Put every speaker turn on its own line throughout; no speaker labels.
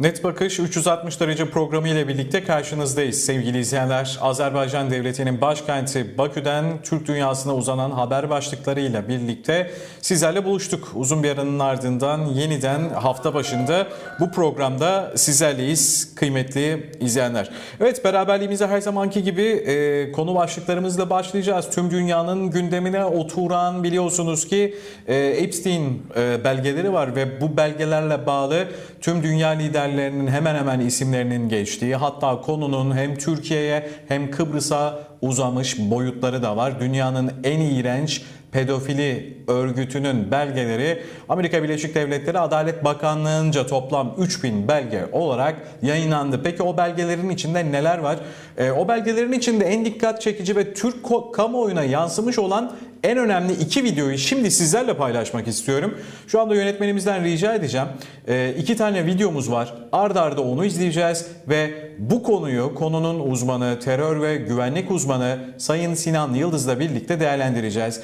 Net Bakış 360 derece programı ile birlikte karşınızdayız sevgili izleyenler. Azerbaycan Devleti'nin başkenti Bakü'den Türk dünyasına uzanan haber başlıklarıyla birlikte sizlerle buluştuk. Uzun bir aranın ardından yeniden hafta başında bu programda sizlerleyiz kıymetli izleyenler. Evet beraberliğimize her zamanki gibi e, konu başlıklarımızla başlayacağız. Tüm dünyanın gündemine oturan biliyorsunuz ki e, Epstein e, belgeleri var ve bu belgelerle bağlı tüm dünya liderlerinin hemen hemen isimlerinin geçtiği hatta konunun hem Türkiye'ye hem Kıbrıs'a uzamış boyutları da var. Dünyanın en iğrenç pedofili örgütünün belgeleri Amerika Birleşik Devletleri Adalet Bakanlığı'nca toplam 3000 belge olarak yayınlandı. Peki o belgelerin içinde neler var? E, o belgelerin içinde en dikkat çekici ve Türk kamuoyuna yansımış olan en önemli iki videoyu şimdi sizlerle paylaşmak istiyorum. Şu anda yönetmenimizden rica edeceğim. E, iki tane videomuz var. Arda arda onu izleyeceğiz ve bu konuyu konunun uzmanı, terör ve güvenlik uzmanı Sayın Sinan Yıldız'la birlikte değerlendireceğiz.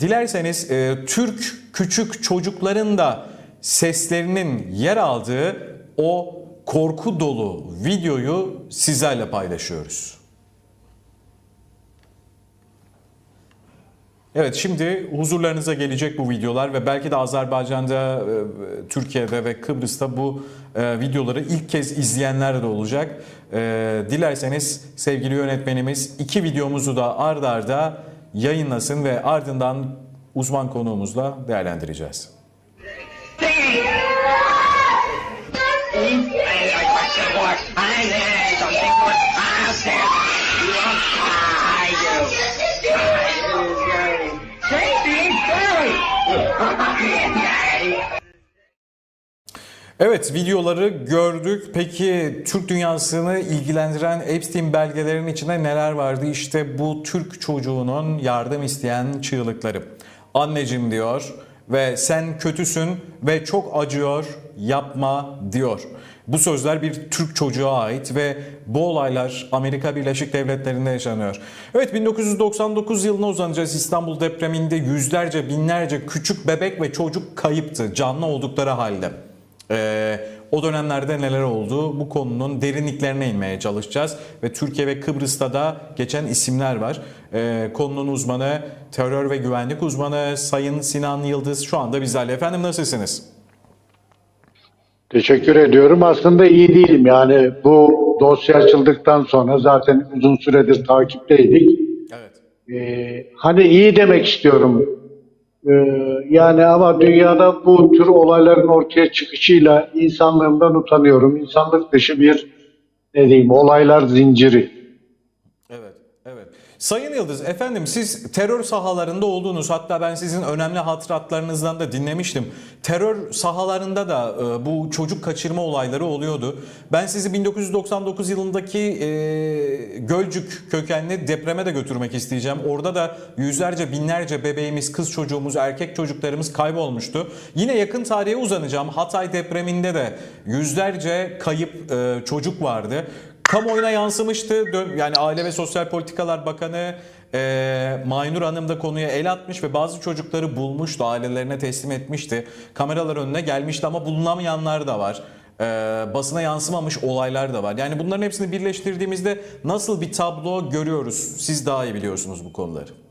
Dilerseniz e, Türk küçük çocukların da seslerinin yer aldığı o korku dolu videoyu sizlerle paylaşıyoruz. Evet şimdi huzurlarınıza gelecek bu videolar ve belki de Azerbaycan'da, e, Türkiye'de ve Kıbrıs'ta bu e, videoları ilk kez izleyenler de olacak. E, Dilerseniz sevgili yönetmenimiz iki videomuzu da ard arda yayınlasın ve ardından uzman konuğumuzla değerlendireceğiz. Evet videoları gördük. Peki Türk dünyasını ilgilendiren Epstein belgelerinin içinde neler vardı? İşte bu Türk çocuğunun yardım isteyen çığlıkları. Anneciğim diyor ve sen kötüsün ve çok acıyor yapma diyor. Bu sözler bir Türk çocuğa ait ve bu olaylar Amerika Birleşik Devletleri'nde yaşanıyor. Evet 1999 yılına uzanacağız. İstanbul depreminde yüzlerce binlerce küçük bebek ve çocuk kayıptı canlı oldukları halde. Ee, o dönemlerde neler oldu? Bu konunun derinliklerine inmeye çalışacağız. Ve Türkiye ve Kıbrıs'ta da geçen isimler var. Ee, konunun uzmanı, terör ve güvenlik uzmanı Sayın Sinan Yıldız şu anda bizlerle. Efendim nasılsınız?
Teşekkür ediyorum. Aslında iyi değilim. Yani bu dosya açıldıktan sonra zaten uzun süredir takipteydik.
Evet.
Ee, hani iyi demek istiyorum. Ee, yani ama dünyada bu tür olayların ortaya çıkışıyla insanlığımdan utanıyorum. İnsanlık dışı bir ne diyeyim olaylar zinciri.
Sayın Yıldız, efendim siz terör sahalarında olduğunuz, hatta ben sizin önemli hatıratlarınızdan da dinlemiştim. Terör sahalarında da e, bu çocuk kaçırma olayları oluyordu. Ben sizi 1999 yılındaki e, Gölcük kökenli depreme de götürmek isteyeceğim. Orada da yüzlerce, binlerce bebeğimiz, kız çocuğumuz, erkek çocuklarımız kaybolmuştu. Yine yakın tarihe uzanacağım. Hatay depreminde de yüzlerce kayıp e, çocuk vardı. Kamuoyuna yansımıştı. Yani Aile ve Sosyal Politikalar Bakanı e, Maynur Hanım da konuya el atmış ve bazı çocukları bulmuştu. Ailelerine teslim etmişti. Kameralar önüne gelmişti ama bulunamayanlar da var. E, basına yansımamış olaylar da var. Yani bunların hepsini birleştirdiğimizde nasıl bir tablo görüyoruz? Siz daha iyi biliyorsunuz bu konuları.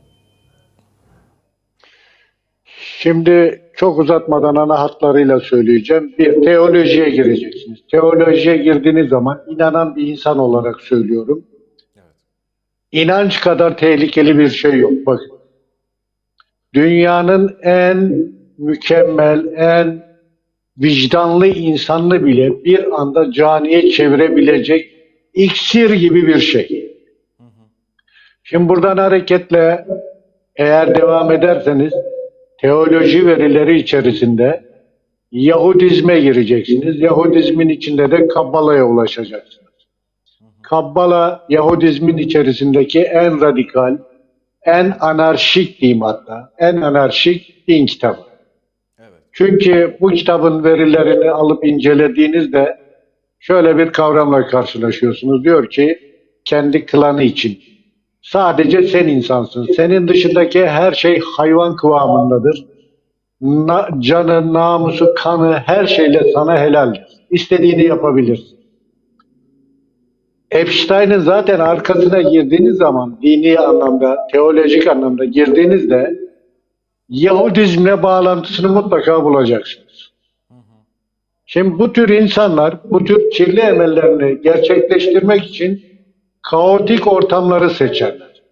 Şimdi çok uzatmadan ana hatlarıyla söyleyeceğim. Bir teolojiye gireceksiniz. Teolojiye girdiğiniz zaman inanan bir insan olarak söylüyorum. İnanç kadar tehlikeli bir şey yok. Bakın. Dünyanın en mükemmel, en vicdanlı insanını bile bir anda caniye çevirebilecek iksir gibi bir şey. Şimdi buradan hareketle eğer devam ederseniz teoloji verileri içerisinde Yahudizme gireceksiniz. Yahudizmin içinde de Kabbala'ya ulaşacaksınız. Kabbala Yahudizmin içerisindeki en radikal, en anarşik diyeyim hatta, en anarşik din kitabı. Çünkü bu kitabın verilerini alıp incelediğinizde şöyle bir kavramla karşılaşıyorsunuz. Diyor ki kendi klanı için. Sadece sen insansın. Senin dışındaki her şey hayvan kıvamındadır. Na, canı, namusu, kanı her şeyle sana helaldir. istediğini yapabilirsin. Epstein'in zaten arkasına girdiğiniz zaman dini anlamda, teolojik anlamda girdiğinizde Yahudizmle bağlantısını mutlaka bulacaksınız. Şimdi bu tür insanlar bu tür kirli emellerini gerçekleştirmek için kaotik ortamları seçerler.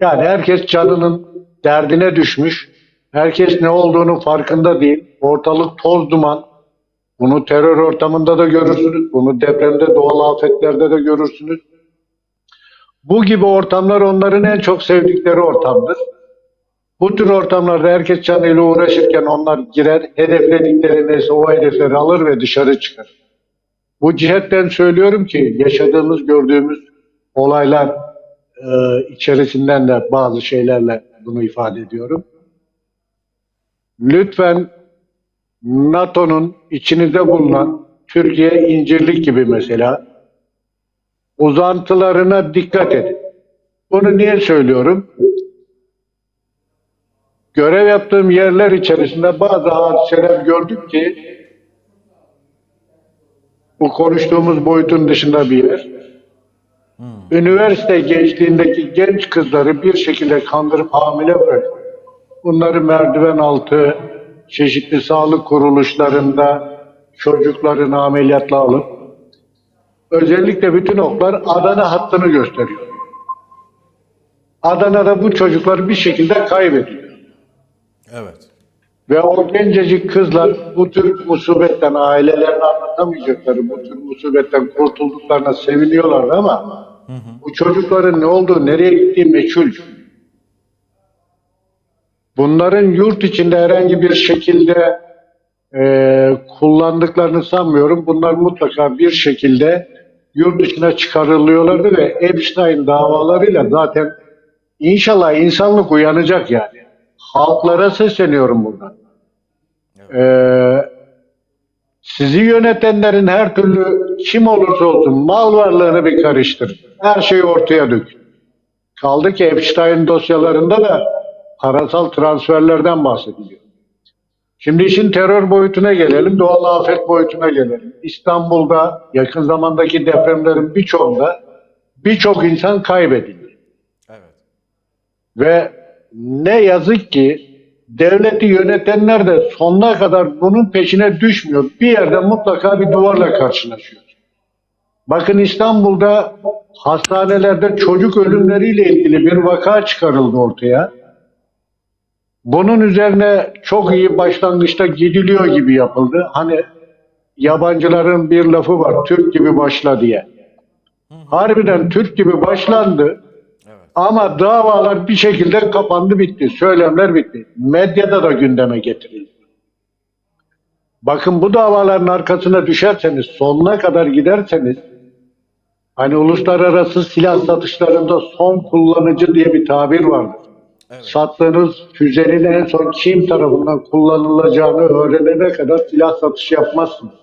Yani herkes canının derdine düşmüş. Herkes ne olduğunu farkında değil. Ortalık toz duman. Bunu terör ortamında da görürsünüz. Bunu depremde, doğal afetlerde de görürsünüz. Bu gibi ortamlar onların en çok sevdikleri ortamdır. Bu tür ortamlarda herkes canıyla uğraşırken onlar girer, hedefledikleri neyse o hedefleri alır ve dışarı çıkar. Bu cihetten söylüyorum ki yaşadığımız, gördüğümüz olaylar e, içerisinden de bazı şeylerle bunu ifade ediyorum. Lütfen NATO'nun içinizde bulunan Türkiye incirlik gibi mesela uzantılarına dikkat edin. Bunu niye söylüyorum? Görev yaptığım yerler içerisinde bazı hadiseler gördük ki bu konuştuğumuz boyutun dışında bir yer. Üniversite gençliğindeki genç kızları bir şekilde kandırıp hamile bırakıyor. Bunları merdiven altı, çeşitli sağlık kuruluşlarında çocuklarını ameliyatla alıp özellikle bütün oklar Adana hattını gösteriyor. Adana'da bu çocuklar bir şekilde kaybediyor.
Evet.
Ve o gencecik kızlar bu tür musibetten ailelerine anlatamayacakları, bu tür musibetten kurtulduklarına seviniyorlardı ama bu çocukların ne olduğu, nereye gittiği meçhul. Bunların yurt içinde herhangi bir şekilde e, kullandıklarını sanmıyorum. Bunlar mutlaka bir şekilde yurt dışına çıkarılıyorlardı ve Epstein davalarıyla zaten inşallah insanlık uyanacak yani. Halklara sesleniyorum buradan. Ee, sizi yönetenlerin her türlü kim olursa olsun mal varlığını bir karıştır. Her şeyi ortaya dök. Kaldı ki Epstein dosyalarında da parasal transferlerden bahsediliyor. Şimdi işin terör boyutuna gelelim, doğal afet boyutuna gelelim. İstanbul'da yakın zamandaki depremlerin birçoğunda birçok insan kaybedildi.
Evet.
Ve ne yazık ki devleti yönetenler de sonuna kadar bunun peşine düşmüyor. Bir yerde mutlaka bir duvarla karşılaşıyor. Bakın İstanbul'da hastanelerde çocuk ölümleriyle ilgili bir vaka çıkarıldı ortaya. Bunun üzerine çok iyi başlangıçta gidiliyor gibi yapıldı. Hani yabancıların bir lafı var, Türk gibi başla diye. Harbiden Türk gibi başlandı. Ama davalar bir şekilde kapandı bitti. Söylemler bitti. Medyada da gündeme getirildi. Bakın bu davaların arkasına düşerseniz, sonuna kadar giderseniz, hani uluslararası silah satışlarında son kullanıcı diye bir tabir vardır.
Evet.
Sattığınız füzenin en son kim tarafından kullanılacağını öğrenene kadar silah satışı yapmazsınız.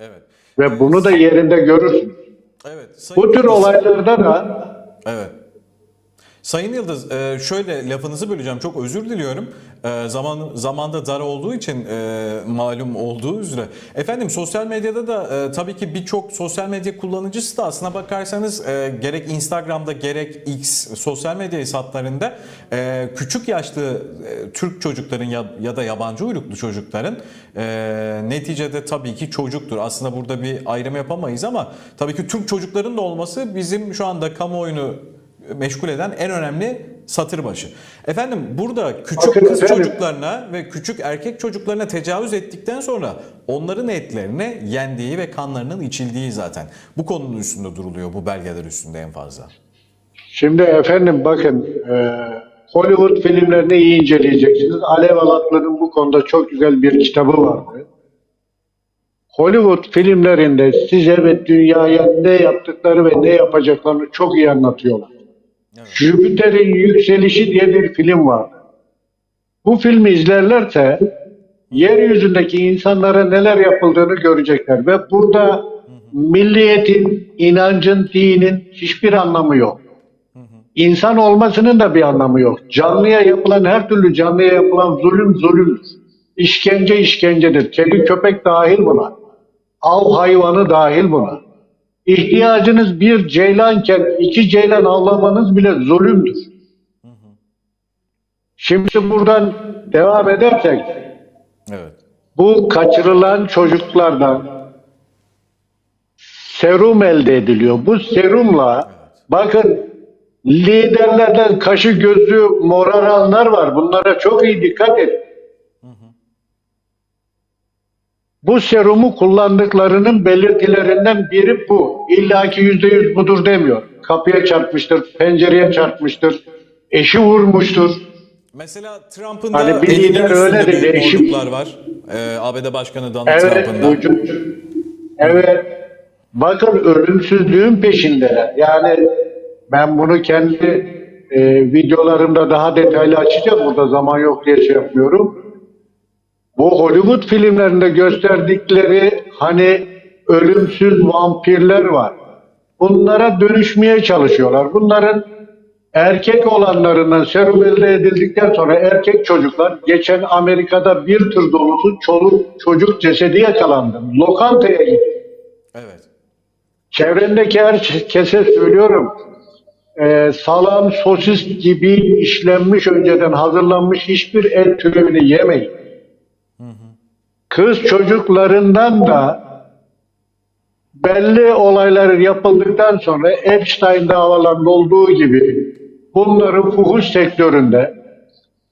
Evet.
Ve bunu da yerinde görürsünüz.
Evet. Sayın
Bu tür olaylarda da
Evet. Sayın Yıldız, e, şöyle lafınızı böleceğim. Çok özür diliyorum. E, Zaman zamanda dar olduğu için e, malum olduğu üzere. Efendim sosyal medyada da tabii ki birçok sosyal medya kullanıcısı da aslına bakarsanız gerek Instagram'da gerek X sosyal medya hesaplarında küçük yaşlı Türk çocukların ya, da yabancı uyruklu çocukların neticede tabii ki çocuktur. Aslında burada bir ayrım yapamayız ama tabii ki Türk çocukların da olması bizim şu anda kamuoyunu meşgul eden en önemli satır başı. Efendim burada küçük
Bakın
kız
efendim.
çocuklarına ve küçük erkek çocuklarına tecavüz ettikten sonra onların etlerine yendiği ve kanlarının içildiği zaten. Bu konunun üstünde duruluyor bu belgeler üstünde en fazla.
Şimdi efendim bakın e, Hollywood filmlerini iyi inceleyeceksiniz. Alev Alatlı'nın bu konuda çok güzel bir kitabı vardı. Hollywood filmlerinde size ve dünyaya ne yaptıkları ve ne yapacaklarını çok iyi anlatıyorlar.
Evet.
Jüpiter'in Yükselişi diye bir film vardı. Bu filmi izlerlerse yeryüzündeki insanlara neler yapıldığını görecekler ve burada milliyetin, inancın, dinin hiçbir anlamı yok. İnsan olmasının da bir anlamı yok. Canlıya yapılan her türlü canlıya yapılan zulüm zulümdür. İşkence işkencedir. Kedi köpek dahil buna. av hayvanı dahil buna. İhtiyacınız bir ceylanken iki ceylan avlamanız bile zulümdür. Şimdi buradan devam edersek
Evet.
bu kaçırılan çocuklardan serum elde ediliyor. Bu serumla bakın liderlerden kaşı gözü moraranlar var. Bunlara çok iyi dikkat edin. Bu serumu kullandıklarının belirtilerinden biri bu. İlla ki yüzde yüz budur demiyor. Kapıya çarpmıştır, pencereye çarpmıştır, eşi vurmuştur.
Mesela Trump'ın
Hani
da
bir
elinin
lider öyle eşim-
bolluklar var. Ee, ABD Başkanı Donald
Evet,
Trump'ın da.
Evet. Bakın ölümsüzlüğün peşindeler. Yani ben bunu kendi e, videolarımda daha detaylı açacağım. Burada zaman yok diye şey yapmıyorum. Bu Hollywood filmlerinde gösterdikleri hani ölümsüz vampirler var. Bunlara dönüşmeye çalışıyorlar. Bunların erkek olanlarından serum elde edildikten sonra erkek çocuklar geçen Amerika'da bir tır dolusu çoluk çocuk cesedi yakalandı. Lokantaya gitti.
Evet.
Çevremdeki herkese söylüyorum. Ee, salam, sosis gibi işlenmiş önceden hazırlanmış hiçbir et türevini yemeyin. Kız çocuklarından da belli olaylar yapıldıktan sonra Epstein davalarında olduğu gibi bunların fuhuş sektöründe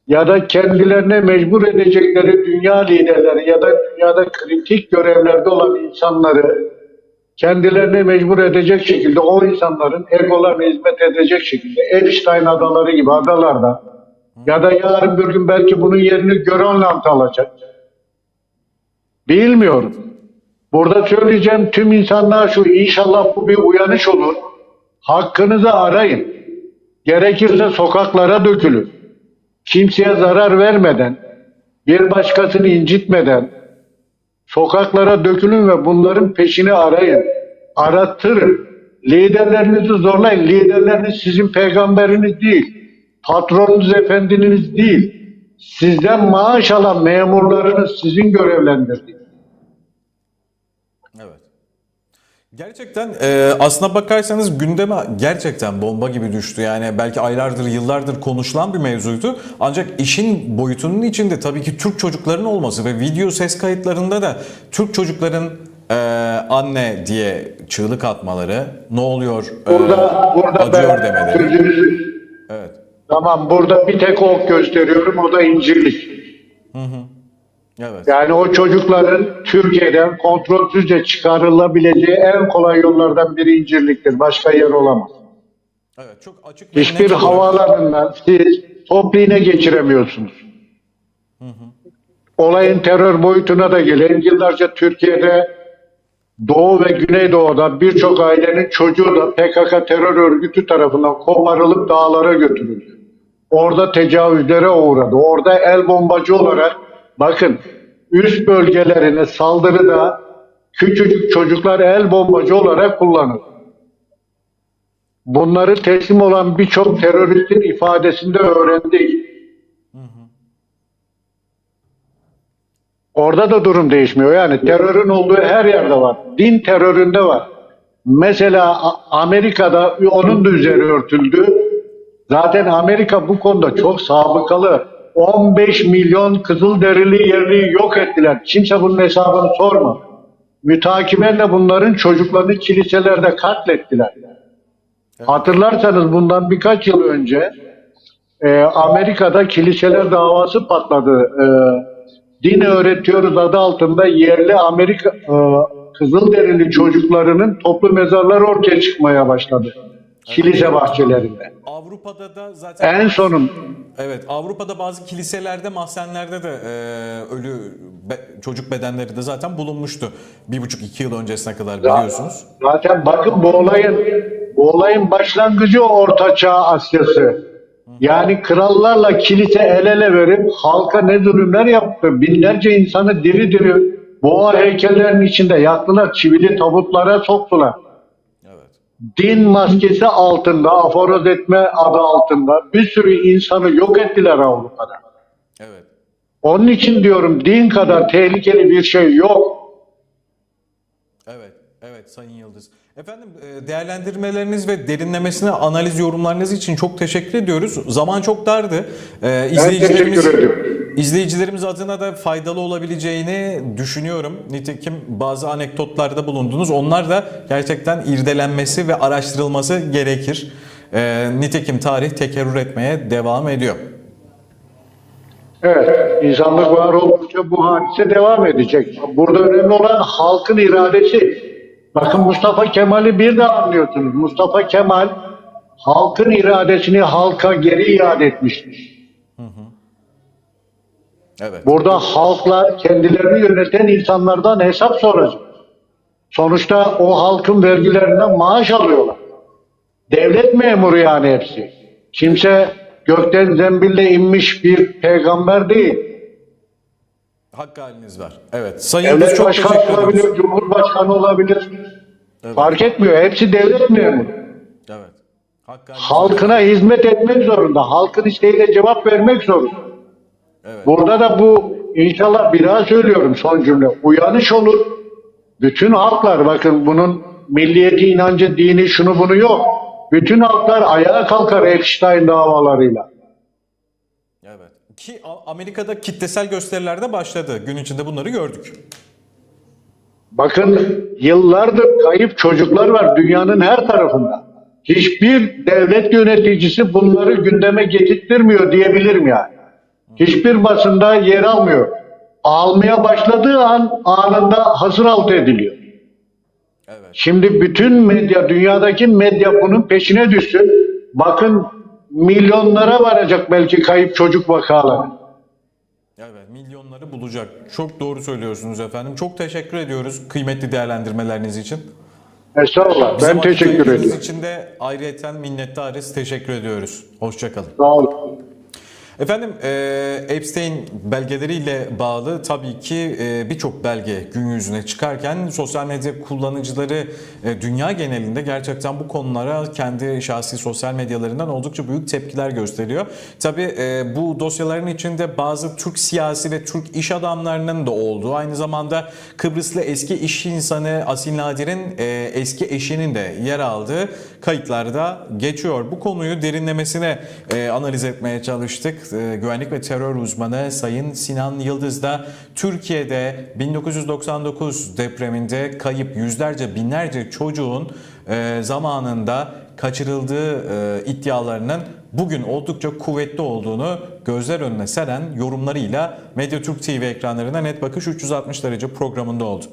ya da kendilerine mecbur edecekleri dünya liderleri ya da dünyada kritik görevlerde olan insanları kendilerine mecbur edecek şekilde o insanların egolarına hizmet edecek şekilde Epstein adaları gibi adalarda ya da yarın bir gün belki bunun yerini Grönland alacak. Bilmiyorum. Burada söyleyeceğim tüm insanlar şu inşallah bu bir uyanış olur. Hakkınızı arayın. Gerekirse sokaklara dökülün. Kimseye zarar vermeden, bir başkasını incitmeden, Sokaklara dökülün ve bunların peşini arayın. Arattırın. Liderlerinizi zorlayın. Liderleriniz sizin peygamberiniz değil. Patronunuz efendiniz değil. Sizden maaş alan memurlarınız sizin görevlendirdi.
Evet. Gerçekten e, aslına bakarsanız gündeme gerçekten bomba gibi düştü. Yani belki aylardır, yıllardır konuşulan bir mevzuydu. Ancak işin boyutunun içinde tabii ki Türk çocukların olması ve video ses kayıtlarında da Türk çocukların e, anne diye çığlık atmaları, ne oluyor, e,
Burada, burada
acıyor demeleri.
sözünüzü-
Evet.
Tamam burada bir tek ok gösteriyorum o da incirlik.
Evet.
Yani o çocukların Türkiye'den kontrolsüzce çıkarılabileceği en kolay yollardan biri incirliktir. Başka yer olamaz.
Evet. Çok açık
Hiçbir havaalanından siz top iğne geçiremiyorsunuz. Olayın terör boyutuna da gelen yıllarca Türkiye'de Doğu ve Güneydoğu'da birçok ailenin çocuğu da PKK terör örgütü tarafından koparılıp dağlara götürüldü. Orada tecavüzlere uğradı. Orada el bombacı olarak bakın üst bölgelerine saldırıda küçücük çocuklar el bombacı olarak kullanıldı. Bunları teslim olan birçok teröristin ifadesinde öğrendik. Orada da durum değişmiyor. Yani terörün olduğu her yerde var. Din teröründe var. Mesela Amerika'da onun da üzeri örtüldü. Zaten Amerika bu konuda çok sabıkalı. 15 milyon Kızılderili yerliyi yok ettiler. Kimse bunun hesabını sorma. Mütakibenle bunların çocuklarını kiliselerde katlettiler. Hatırlarsanız bundan birkaç yıl önce e, Amerika'da kiliseler davası patladı. E, din öğretiyoruz adı altında yerli Amerika e, Kızılderili çocuklarının toplu mezarları ortaya çıkmaya başladı. Kilise bahçelerinde.
Avrupa'da da zaten
En sonun
Evet, Avrupa'da bazı kiliselerde, mahzenlerde de e, ölü be- çocuk bedenleri de zaten bulunmuştu. Bir buçuk iki yıl öncesine kadar biliyorsunuz.
Zaten bakın bu olayın bu olayın başlangıcı Orta Çağ Asyası. Yani krallarla kilise el ele verip halka ne zulümler yaptı. Binlerce insanı diri diri boğa heykellerinin içinde yaktılar. Çivili tabutlara soktular.
Evet.
Din maskesi altında, aforoz etme adı altında bir sürü insanı yok ettiler Avrupa'da.
Evet.
Onun için diyorum din kadar tehlikeli bir şey yok.
Evet Sayın Yıldız. Efendim e, değerlendirmeleriniz ve derinlemesine analiz yorumlarınız için çok teşekkür ediyoruz. Zaman çok dardı. E, izleyicilerimiz,
teşekkür ediyorum.
İzleyicilerimiz adına da faydalı olabileceğini düşünüyorum. Nitekim bazı anekdotlarda bulundunuz. Onlar da gerçekten irdelenmesi ve araştırılması gerekir. E, nitekim tarih tekerrür etmeye devam ediyor.
Evet, insanlık var oldukça bu hadise devam edecek. Burada önemli olan halkın iradesi. Bakın Mustafa Kemal'i bir de anlıyorsunuz. Mustafa Kemal halkın iradesini halka geri iade etmiştir.
Evet.
Burada halkla kendilerini yöneten insanlardan hesap soracak. Sonuçta o halkın vergilerinden maaş alıyorlar. Devlet memuru yani hepsi. Kimse gökten zembille inmiş bir peygamber değil.
Hakkı haliniz var. Evet. Sayın
Devlet
çok
başkanı olabilir, cumhurbaşkanı olabilir.
Evet.
Fark etmiyor. Hepsi devlet memuru.
Evet. Hakkı haliniz var.
Halkına hizmet etmek zorunda. Halkın isteğine cevap vermek zorunda.
Evet.
Burada da bu inşallah bir daha söylüyorum son cümle. Uyanış olur. Bütün halklar bakın bunun milliyeti, inancı, dini şunu bunu yok. Bütün halklar ayağa kalkar Epstein davalarıyla.
Evet. Ki Amerika'da kitlesel gösterilerde başladı. Gün içinde bunları gördük.
Bakın yıllardır kayıp çocuklar var dünyanın her tarafında. Hiçbir devlet yöneticisi bunları gündeme getirtmiyor diyebilirim yani. Hiçbir basında yer almıyor. Almaya başladığı an anında hasır altı ediliyor.
Evet.
Şimdi bütün medya, dünyadaki medya bunun peşine düşsün. Bakın milyonlara varacak belki kayıp çocuk vakaları.
Evet, milyonları bulacak. Çok doğru söylüyorsunuz efendim. Çok teşekkür ediyoruz kıymetli değerlendirmeleriniz için.
Estağfurullah.
Bize
Ben teşekkür ediyorum.
için de ayrıyeten minnettarız. Teşekkür ediyoruz. Hoşçakalın.
Sağ olun.
Efendim e, Epstein belgeleriyle bağlı tabii ki e, birçok belge gün yüzüne çıkarken sosyal medya kullanıcıları e, dünya genelinde gerçekten bu konulara kendi şahsi sosyal medyalarından oldukça büyük tepkiler gösteriyor. Tabii e, bu dosyaların içinde bazı Türk siyasi ve Türk iş adamlarının da olduğu aynı zamanda Kıbrıslı eski iş insanı Asil Nadir'in e, eski eşinin de yer aldığı kayıtlarda geçiyor. Bu konuyu derinlemesine e, analiz etmeye çalıştık. E, güvenlik ve terör uzmanı Sayın Sinan Yıldız da Türkiye'de 1999 depreminde kayıp yüzlerce binlerce çocuğun e, zamanında kaçırıldığı e, iddialarının bugün oldukça kuvvetli olduğunu gözler önüne seren yorumlarıyla Medyatürk TV ekranlarına Net Bakış 360 derece programında oldu.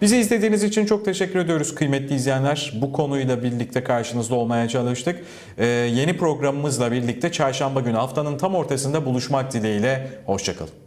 Bizi izlediğiniz için çok teşekkür ediyoruz kıymetli izleyenler. Bu konuyla birlikte karşınızda olmaya çalıştık. Ee, yeni programımızla birlikte çarşamba günü haftanın tam ortasında buluşmak dileğiyle. Hoşçakalın.